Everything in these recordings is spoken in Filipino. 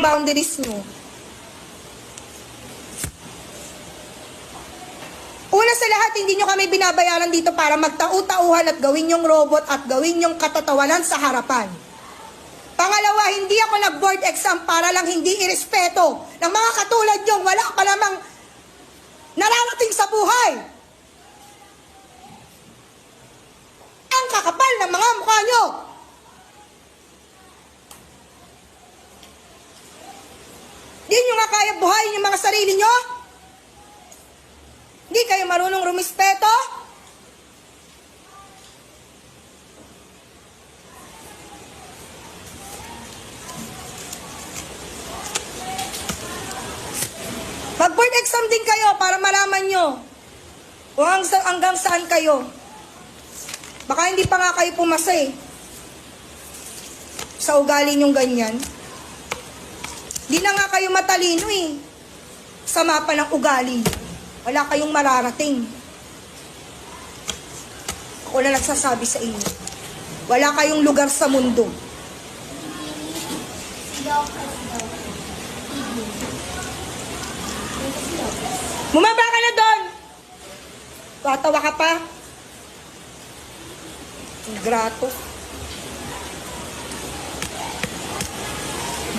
nyo. Una sa lahat, hindi nyo kami binabayaran dito para magtau-tauhan at gawin yung robot at gawin yung katatawanan sa harapan. Pangalawa, hindi ako nag-board exam para lang hindi irespeto ng mga katulad nyo. Wala pa lamang nararating sa buhay. Ang kakapal ng mga mukha nyo. Di nyo nga kaya buhayin yung mga sarili nyo? Hindi kayo marunong rumispeto? Mag-board exam din kayo para malaman nyo kung hanggang, hanggang saan kayo. Baka hindi pa nga kayo pumasa eh. Sa ugali nyong ganyan. Di na nga kayo matalino eh. Sa mapa ng ugali. Wala kayong mararating. Ako na nagsasabi sa inyo. Wala kayong lugar sa mundo. Bumaba ka na doon! Tatawa ka pa? Grato.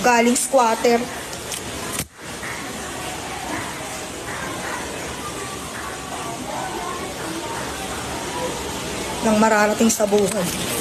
Galing squatter. Nang mararating sa buhay.